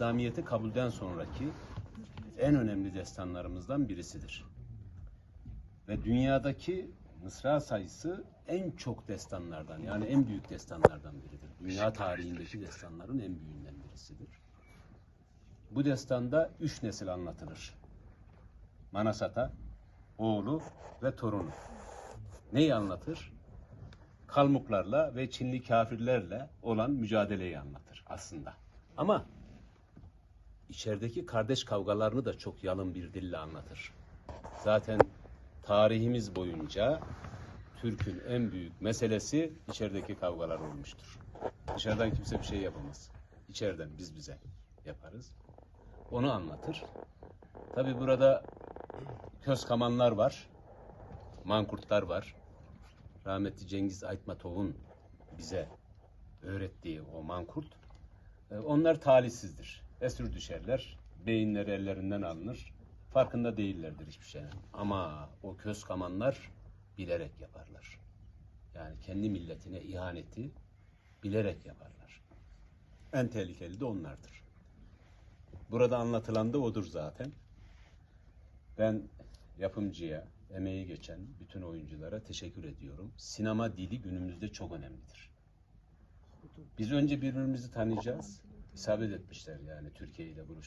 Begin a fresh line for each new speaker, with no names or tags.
İslamiyet'i kabulden sonraki en önemli destanlarımızdan birisidir. Ve dünyadaki mısra sayısı en çok destanlardan yani en büyük destanlardan biridir. Dünya tarihindeki destanların en büyüğünden birisidir. Bu destanda üç nesil anlatılır. Manasata, oğlu ve torunu. Neyi anlatır? Kalmuklarla ve Çinli kafirlerle olan mücadeleyi anlatır aslında. Ama içerideki kardeş kavgalarını da çok yalın bir dille anlatır. Zaten tarihimiz boyunca Türk'ün en büyük meselesi içerideki kavgalar olmuştur. Dışarıdan kimse bir şey yapamaz. İçeriden biz bize yaparız. Onu anlatır. Tabi burada köz kamanlar var. Mankurtlar var. Rahmetli Cengiz Aytmatov'un bize öğrettiği o mankurt. e, Onlar talihsizdir. Esir düşerler. Beyinleri ellerinden alınır. Farkında değillerdir hiçbir şeyin. Ama o köz kamanlar bilerek yaparlar. Yani kendi milletine ihaneti bilerek yaparlar. En tehlikeli de onlardır. Burada anlatılan da odur zaten. Ben yapımcıya, emeği geçen bütün oyunculara teşekkür ediyorum. Sinema dili günümüzde çok önemlidir. Biz önce birbirimizi tanıyacağız. İsabet etmişler yani Türkiye ile buluştuk.